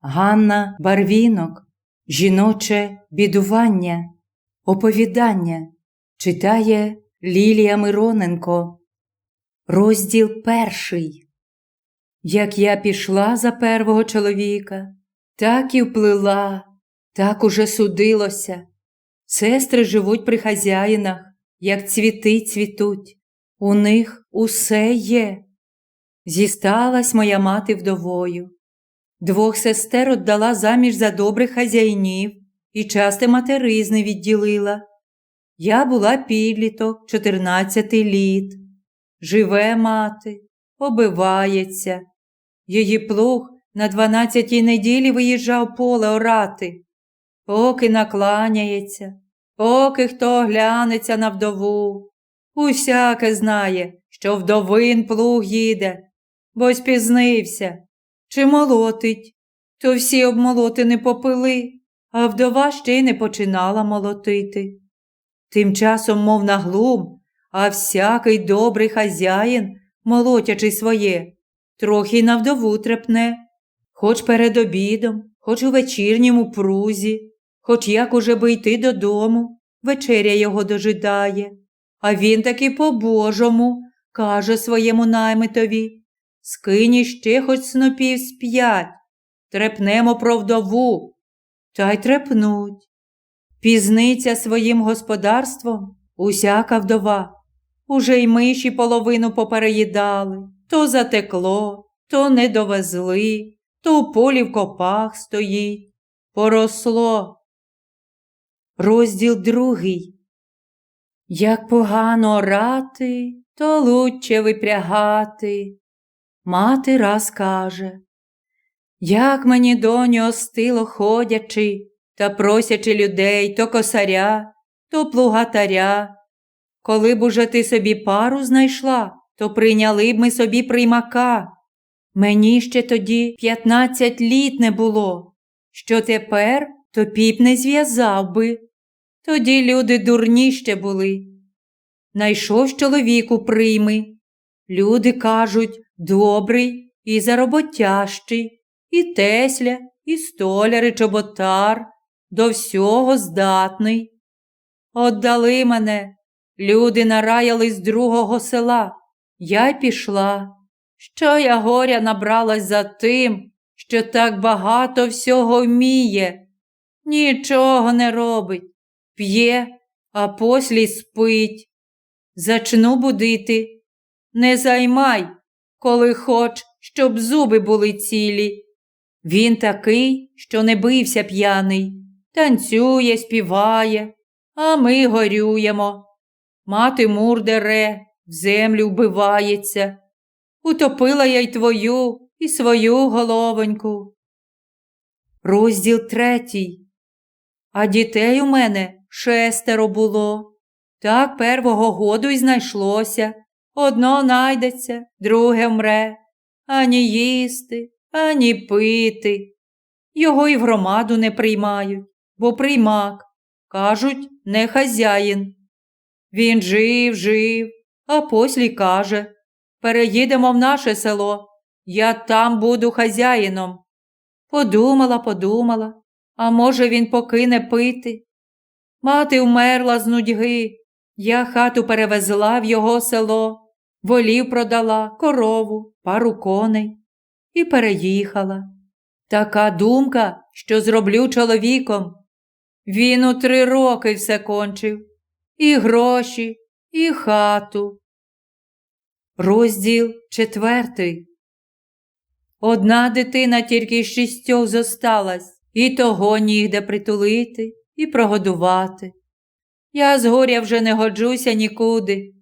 Ганна Барвінок, Жіноче бідування, Оповідання читає Лілія Мироненко. Розділ перший. Як я пішла за первого чоловіка, так і вплила, так уже судилося. Сестри живуть при хазяїнах, як цвіти цвітуть. У них усе є. Зісталась моя мати вдовою. Двох сестер отдала заміж за добрих хазяїнів і часте материзни відділила. Я була підліток, 14 літ. Живе мати, обивається. Її плуг на дванадцятій неділі виїжджав поле орати, поки накланяється, поки хто глянеться на вдову. Усяке знає, що вдовин плуг їде, бо спізнився. Чи молотить, то всі обмолоти не попили, а вдова ще й не починала молотити. Тим часом, мов на глум, а всякий добрий хазяїн, молотячи своє, трохи й на вдову трепне, хоч перед обідом, хоч у вечірньому прузі, хоч як уже би йти додому, вечеря його дожидає. А він таки по-божому каже своєму наймитові Скинь іще хоч снопів з п'ять, трепнемо про вдову, та й трепнуть. Пізниця своїм господарством усяка вдова. Уже й миші половину попереїдали, то затекло, то не довезли, то у полі в копах стоїть. Поросло. Розділ другий. Як погано орати, то лучче випрягати. Мати раз каже, як мені доню остило ходячи та просячи людей то косаря, то плугатаря. Коли б уже ти собі пару знайшла, то прийняли б ми собі приймака. Мені ще тоді п'ятнадцять літ не було. Що тепер, то піп не зв'язав би. Тоді люди дурні ще були. Найшов чоловіку прийми. Люди кажуть, добрий і зароботящий, і тесля, і столяр, і чоботар, до всього здатний. Отдали мене, люди нараяли з другого села, я й пішла. Що я горя набралась за тим, що так багато всього вміє, нічого не робить, п'є, а послі спить. Зачну будити. Не займай, коли хоч, щоб зуби були цілі. Він такий, що не бився п'яний, танцює, співає, а ми горюємо. Мати мур дере, в землю вбивається. Утопила я й твою і свою головоньку. Розділ третій. А дітей у мене шестеро було. Так первого году й знайшлося. Одно найдеться, друге мре, ані їсти, ані пити. Його й в громаду не приймають, бо приймак. Кажуть, не хазяїн. Він жив, жив, а послі каже переїдемо в наше село, я там буду хазяїном. Подумала, подумала, а може, він покине пити. Мати вмерла з нудьги, я хату перевезла в його село волів продала, корову, пару коней і переїхала. Така думка, що зроблю чоловіком. Він у три роки все кончив і гроші, і хату. Розділ четвертий. Одна дитина тільки з шістьох зосталась, і того нігде притулити і прогодувати. Я з горя вже не годжуся нікуди,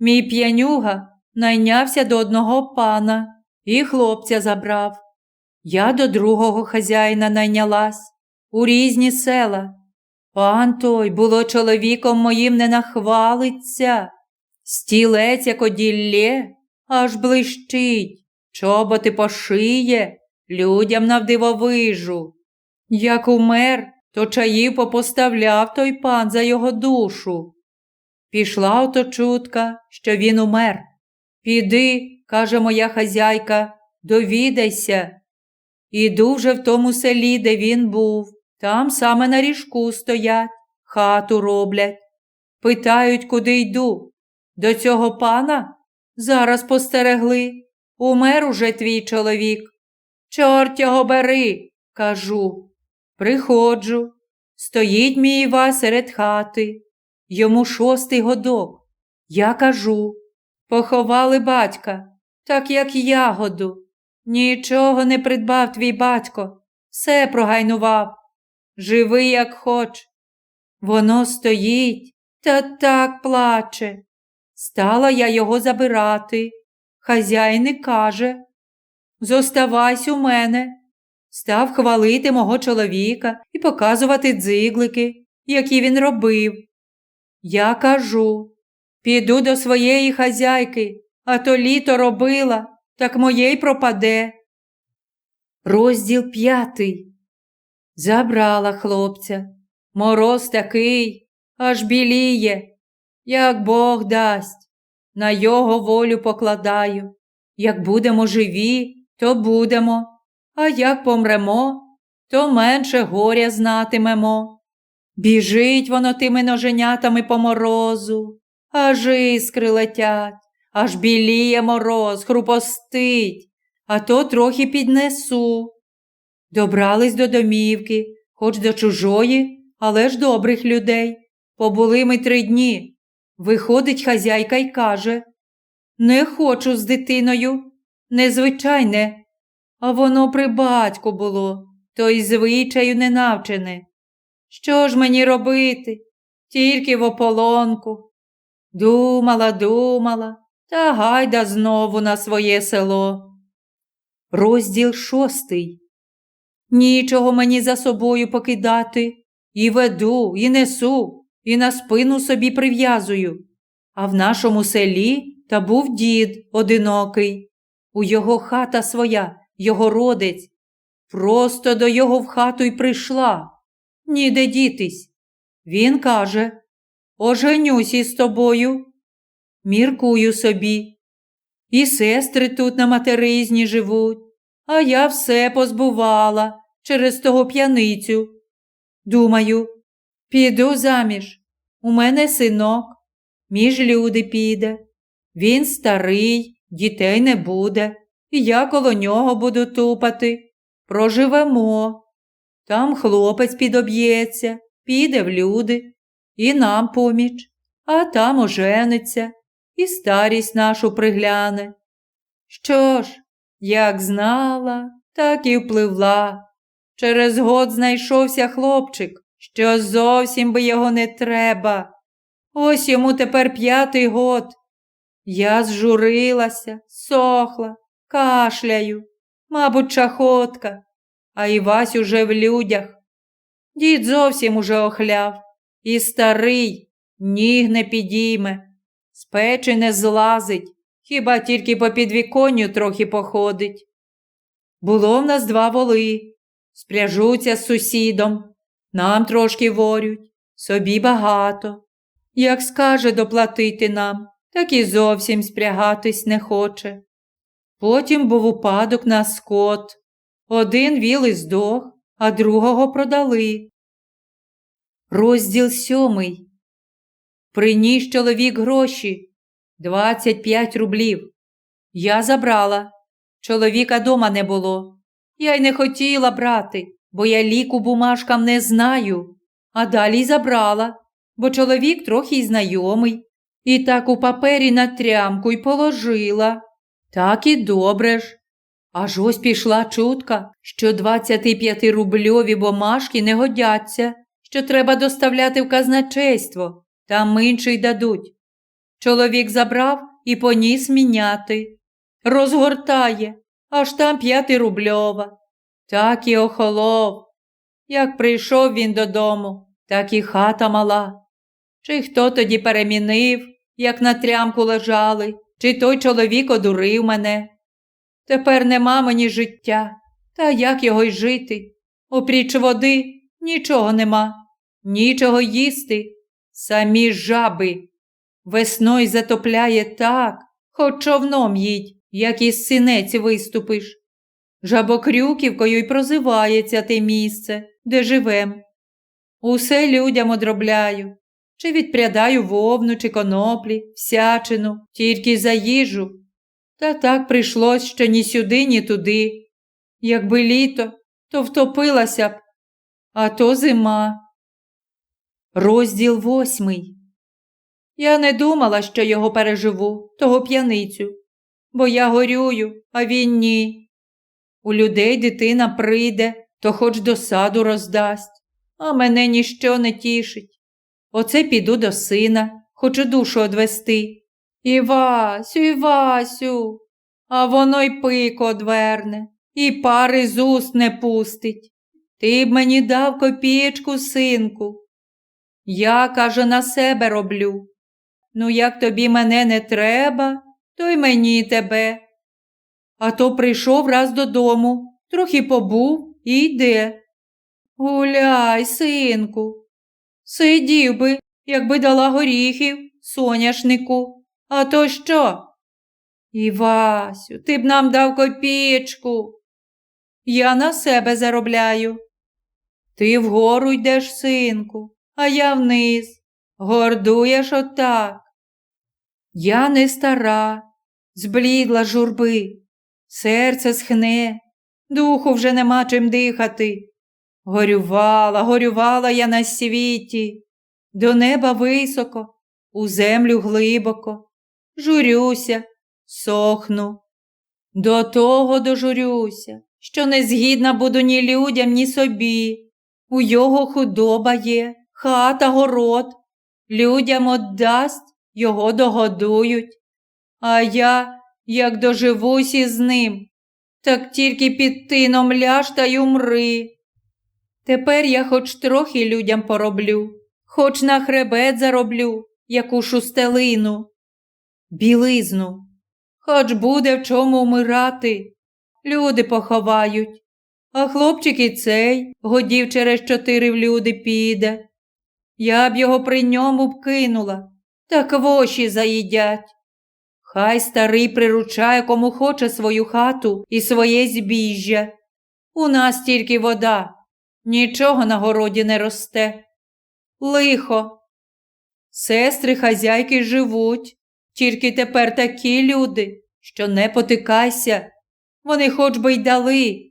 Мій п'янюга найнявся до одного пана і хлопця забрав. Я до другого хазяїна найнялась у різні села. Пан той, було, чоловіком моїм не нахвалиться. Стілець, як оділлє, аж блищить, чоботи пошиє, людям навдивовижу. Як умер, то чаїв попоставляв той пан за його душу. Пішла ото чутка, що він умер. Піди, каже моя хазяйка, довідайся. Іду вже в тому селі, де він був. Там саме на ріжку стоять, хату роблять. Питають, куди йду. До цього пана зараз постерегли. Умер уже твій чоловік. Чорт його бери, кажу. Приходжу. Стоїть мій Іва серед хати. Йому шостий годок. Я кажу, поховали батька, так як ягоду. Нічого не придбав твій батько, все прогайнував. Живи, як хоч. Воно стоїть та так плаче. Стала я його забирати. Хазяїн каже Зоставайсь у мене. Став хвалити мого чоловіка і показувати дзиглики, які він робив. Я кажу піду до своєї хазяйки, а то літо робила, так моє й пропаде. Розділ п'ятий. Забрала хлопця. Мороз такий, аж біліє, як Бог дасть. На його волю покладаю. Як будемо живі, то будемо, а як помремо, то менше горя знатимемо. Біжить воно тими ноженятами по морозу, аж іскри летять, аж біліє мороз, хрупостить, а то трохи піднесу. Добрались до домівки, хоч до чужої, але ж добрих людей. Побули ми три дні. Виходить хазяйка й каже Не хочу з дитиною, незвичайне, а воно при батьку було, то й звичаю не навчене. Що ж мені робити? Тільки в ополонку. Думала, думала, та гайда знову на своє село. Розділ шостий. Нічого мені за собою покидати. І веду, і несу, і на спину собі прив'язую. А в нашому селі та був дід одинокий. У його хата своя, його родець. Просто до його в хату й прийшла. Ніде дітись. Він каже Оженюсь із тобою. Міркую собі. І сестри тут на материзні живуть, а я все позбувала через того п'яницю. Думаю, піду заміж. У мене синок, між люди піде. Він старий, дітей не буде, і я коло нього буду тупати. Проживемо. Там хлопець підоб'ється, піде в люди, і нам поміч, а там ожениться, і старість нашу пригляне. Що ж, як знала, так і впливла. Через год знайшовся хлопчик, що зовсім би його не треба. Ось йому тепер п'ятий год. Я зжурилася, сохла, кашляю, мабуть, чахотка, а Івась уже в людях. Дід зовсім уже охляв, і старий ніг не підійме, з печі не злазить, хіба тільки по підвіконню трохи походить. Було в нас два воли, спряжуться з сусідом, нам трошки ворють, собі багато. Як скаже доплатити нам, так і зовсім спрягатись не хоче. Потім був упадок на скот. Один віл і здох, а другого продали. Розділ сьомий. Приніс чоловік гроші 25 рублів. Я забрала. Чоловіка дома не було. Я й не хотіла брати, бо я ліку бумажкам не знаю. А далі й забрала, бо чоловік трохи й знайомий. І так у папері на трямку й положила. Так і добре ж. Аж ось пішла чутка, що 25 рубльові бумажки не годяться, що треба доставляти в казначейство, там менше й дадуть. Чоловік забрав і поніс міняти. Розгортає, аж там п'ятирубльова. Так і охолов. Як прийшов він додому, так і хата мала. Чи хто тоді перемінив, як на трямку лежали, чи той чоловік одурив мене. Тепер нема мені життя, та як його й жити? Опріч води нічого нема, нічого їсти, самі жаби. Весною затопляє так, хоч човном їдь, як із синець виступиш. Жабокрюківкою й прозивається те місце, де живем. Усе людям одробляю, чи відпрядаю вовну, чи коноплі, всячину, тільки за їжу. Та так прийшлось, що ні сюди, ні туди. Якби літо, то втопилася б, а то зима. Розділ восьмий. Я не думала, що його переживу, того п'яницю, бо я горюю, а він ні. У людей дитина прийде, то хоч до саду роздасть, а мене ніщо не тішить. Оце піду до сина, хочу душу одвести. Івасю, Івасю, а воно й пико одверне, і пари з уст не пустить. Ти б мені дав копієчку, синку. Я, каже, на себе роблю. Ну, як тобі мене не треба, то й мені тебе. А то прийшов раз додому, трохи побув і йде. Гуляй, синку. Сидів би, якби дала горіхів, соняшнику. А то що? Івасю, ти б нам дав копієчку. Я на себе заробляю. Ти вгору йдеш, синку, а я вниз. Гордуєш отак. Я не стара, зблідла журби, серце схне, духу вже нема чим дихати. Горювала, горювала я на світі, до неба високо, у землю глибоко, журюся, сохну. До того дожурюся, що не згідна буду ні людям, ні собі. У його худоба є, хата, город. Людям отдасть, його догодують. А я, як доживусь із ним, так тільки під тином ляж та й умри. Тепер я хоч трохи людям пороблю, хоч на хребет зароблю, яку шустелину, білизну, хоч буде в чому вмирати, люди поховають, а хлопчик і цей годів через чотири в люди піде. Я б його при ньому б кинула, так воші заїдять. Хай старий приручає, кому хоче свою хату і своє збіжжя. У нас тільки вода, нічого на городі не росте. Лихо. Сестри хазяйки живуть, тільки тепер такі люди, що не потикайся. Вони хоч би й дали,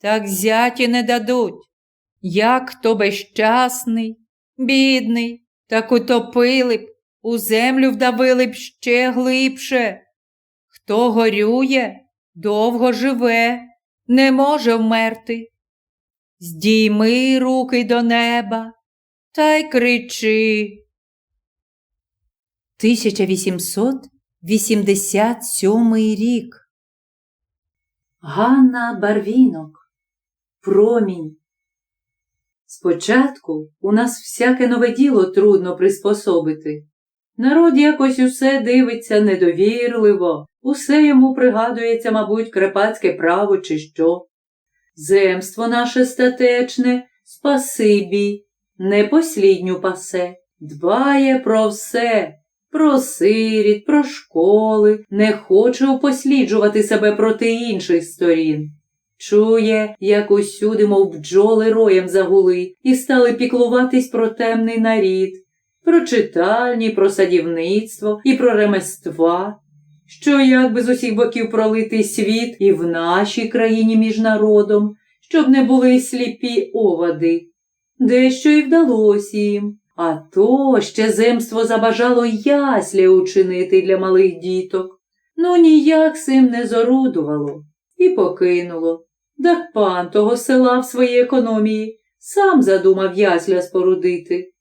так зяті не дадуть. Як хто безщасний, бідний, так утопили б, у землю вдавили б ще глибше. Хто горює, довго живе, не може вмерти. Здійми руки до неба та й кричи. 1887 рік. Ганна Барвінок. Промінь. Спочатку у нас всяке нове діло трудно приспособити. Народ якось усе дивиться недовірливо, усе йому пригадується, мабуть, крепацьке право, чи що. Земство наше статечне, спасибі, непослідню пасе, дбає про все, про сиріт, про школи, не хоче упосліджувати себе проти інших сторін. Чує, як усюди, мов бджоли роєм загули, і стали піклуватись про темний нарід, про читальні, про садівництво і про ремества, що як би з усіх боків пролитий світ і в нашій країні між народом, щоб не були сліпі овади. Дещо й вдалося їм, а то ще земство забажало ясля учинити для малих діток. Ну ніяк сим не зорудувало і покинуло. Да пан того села в своїй економії сам задумав ясля спорудити.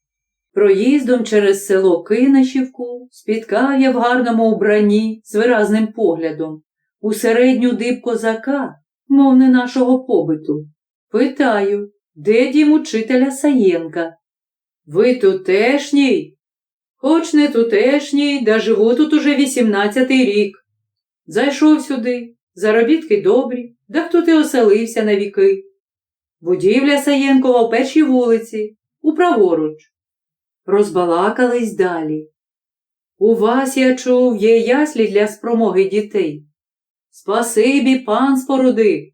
Проїздом через село Кинашівку спіткав я в гарному убранні з виразним поглядом у середню диб козака, мов не нашого побиту. Питаю, де дім учителя Саєнка? Ви тутешній? Хоч не тутешній, да живу тут уже вісімнадцятий рік. Зайшов сюди, заробітки добрі, да хто ти оселився на віки. Будівля Саєнкова в першій вулиці, у праворуч. Розбалакались далі. У вас, я чув, є яслі для спромоги дітей. Спасибі, пан спорудив.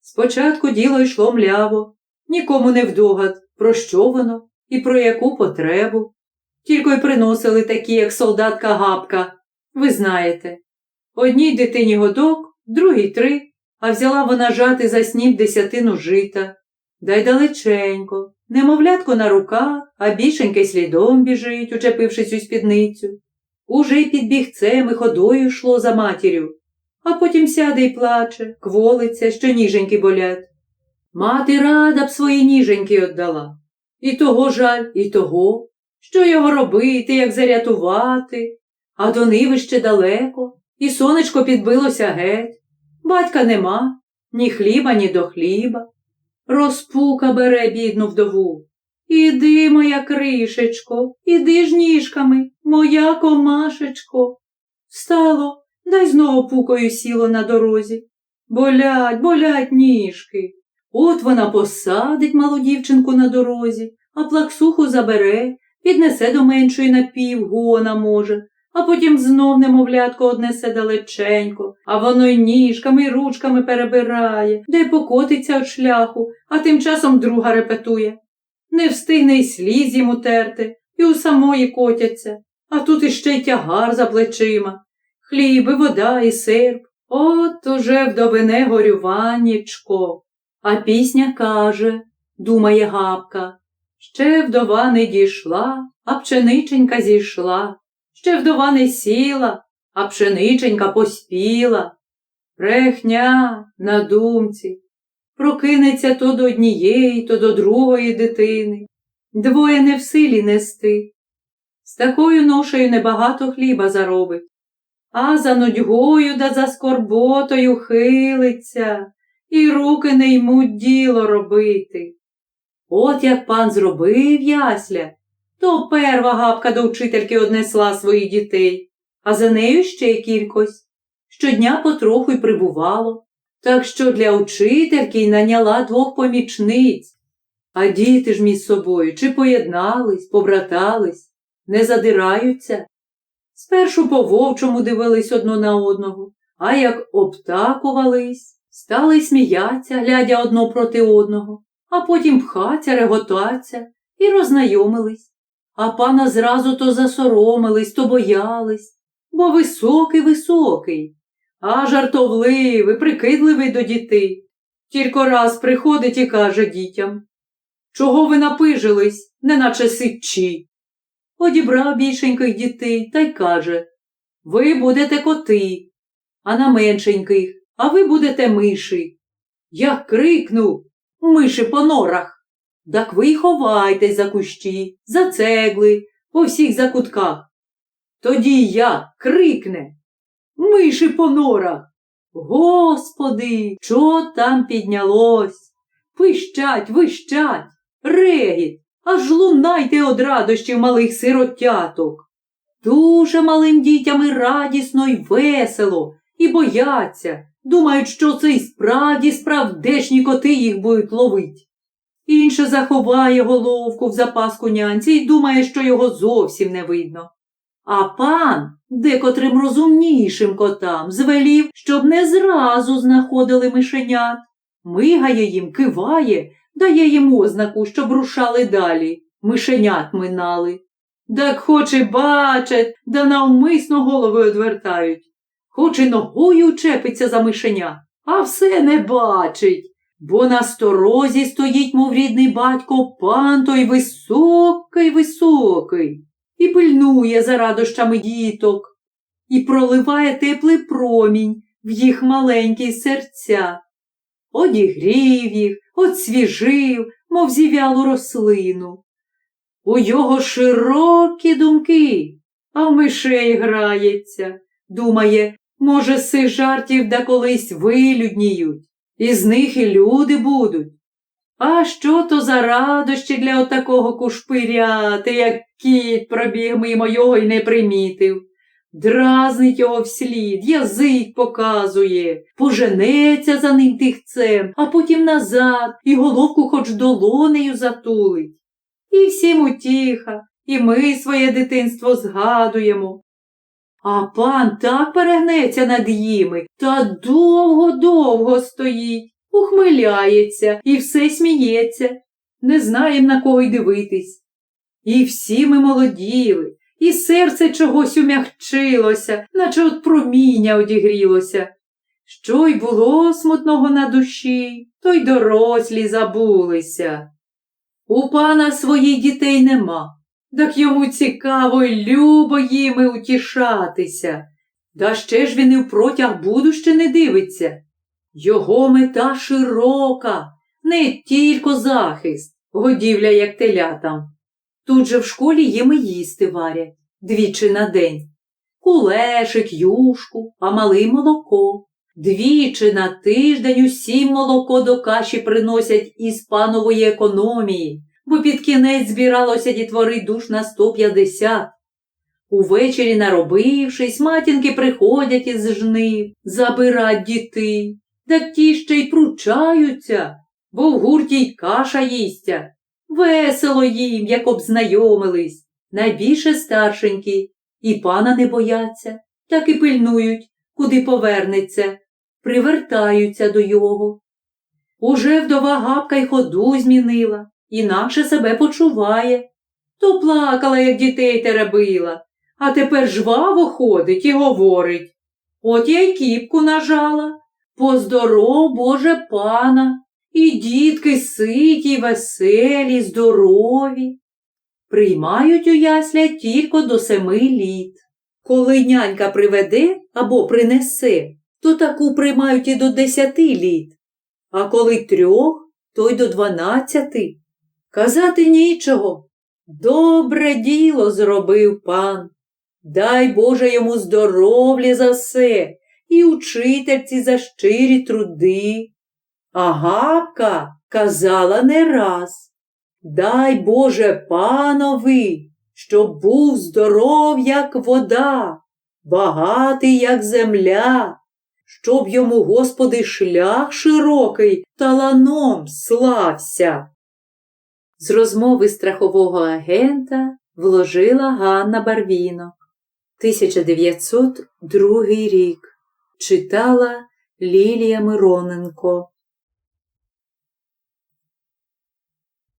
Спочатку діло йшло мляво, нікому не вдогад, про що воно і про яку потребу. Тільки й приносили такі, як солдатка Гапка, ви знаєте. Одній дитині годок, другій три, а взяла вона жати за сніп десятину жита. Дай далеченько, немовлятко на руках, а більшеньке слідом біжить, учепившись у спідницю. Уже й під бігцем і ходою йшло за матір'ю, а потім сяде й плаче, кволиться, що ніженьки болять. Мати рада б свої ніженьки віддала. І того жаль, і того. Що його робити, як зарятувати? А до ниви ще далеко, і сонечко підбилося геть. Батька нема, ні хліба, ні до хліба. Розпука бере бідну вдову. Іди, моя кришечко, іди ж ніжками, моя комашечко. Встало, дай знову пукою сіло на дорозі. Болять, болять ніжки. От вона посадить малу дівчинку на дорозі, а плаксуху забере, піднесе до меншої на півгона може, а потім знов немовлятко однесе далеченько, а воно й ніжками й ручками перебирає, де покотиться від шляху, а тим часом друга репетує. Не встигне й сліз йому терти, і у самої котяться, а тут іще й тягар за плечима, хліб, і вода, і серп. От уже вдовине горюваннячко. А пісня каже, думає гапка, ще вдова не дійшла, а пшениченька зійшла, ще вдова не сіла, а пшениченька поспіла. Брехня на думці, прокинеться то до однієї, то до другої дитини. Двоє не в силі нести. З такою ношею небагато хліба заробить, а за нудьгою да за скорботою хилиться, і руки не ймуть діло робити. От як пан зробив ясля, то перва гапка до вчительки однесла своїх дітей, а за нею ще кількось. Щодня потроху й прибувало, так що для учительки й наняла двох помічниць. А діти ж між собою чи поєднались, побратались, не задираються. Спершу по вовчому дивились одно на одного, а як обтакувались, стали сміяться, глядя одно проти одного, а потім пхаться, реготаться і рознайомились. А пана зразу то засоромились, то боялись, бо високий високий, а жартовливий, прикидливий до дітей. Тільки раз приходить і каже дітям Чого ви напижились, неначе ситчі? Одібрав більшеньких дітей та й каже Ви будете коти, а на меншеньких, а ви будете миші. Я крикнув миші по норах. Так ви й ховайтесь за кущі, за цегли, по всіх закутках. Тоді я крикне Миші по норах. Господи, що там піднялось? Вищать, вищать, регіт, аж лунайте од радощів малих сиротяток. Дуже малим дітям і радісно й весело, і бояться, думають, що це й справді справдешні коти їх будуть ловить. Інше заховає головку в запаску нянці і думає, що його зовсім не видно. А пан декотрим розумнішим котам звелів, щоб не зразу знаходили мишенят. Мигає їм, киває, дає їм ознаку, щоб рушали далі, мишенят минали. Так хоч і бачать, да навмисно голови одвертають. Хоч і ногою чепиться за мишеня, а все не бачить. Бо на сторозі стоїть, мов рідний батько, пан той високий, високий, і пильнує за радощами діток, і проливає теплий промінь в їх маленькі серця. Одігрів їх, отсвіжив, мов зів'ялу рослину. У його широкі думки, а в мишей грається, думає, може, з жартів да колись вилюдніють, і з них і люди будуть. А що то за радощі для отакого кушпиряти, як кіт пробіг мимо його й не примітив. Дразнить його вслід, язик показує, поженеться за ним тихцем, а потім назад і головку хоч долонею затулить. І всім утіха, і ми своє дитинство згадуємо. А пан так перегнеться над їми та довго-довго стоїть, ухмиляється і все сміється, не знаєм на кого й дивитись. І всі ми молоділи, і серце чогось умягчилося, наче от проміння одігрілося. Що й було смутного на душі, то й дорослі забулися. У пана своїх дітей нема, так йому цікаво й любо їми утішатися. Да ще ж він і в протяг будуще не дивиться. Його мета широка, не тільки захист, годівля як телятам. Тут же в школі їм їсти варять двічі на день. Кулешик, юшку, а малий молоко. Двічі на тиждень усім молоко до каші приносять із панової економії, бо під кінець збиралося дітвори душ на 150. Увечері, наробившись, матінки приходять із жнив, забирать дітей, так ті ще й пручаються, бо в гурті й каша їстя. Весело їм, як обзнайомились, найбільше старшенькі, і пана не бояться, так і пильнують, куди повернеться, привертаються до його. Уже вдова гапка й ходу змінила, інакше себе почуває. То плакала, як дітей теребила, а тепер жваво ходить і говорить. От я й кіпку нажала. Поздоров, Боже пана, і дітки ситі, веселі, здорові. Приймають у ясля тільки до семи літ. Коли нянька приведе або принесе, то таку приймають і до десяти літ, а коли трьох, то й до дванадцяти. Казати нічого. Добре діло зробив пан. Дай Боже йому здоров'я за все і учительці за щирі труди. А Гапка казала не раз Дай Боже панові, щоб був здоров, як вода, багатий, як земля, щоб йому, Господи, шлях широкий таланом слався. З розмови страхового агента вложила Ганна Барвінок. 1902 рік. Читала Лілія Мироненко.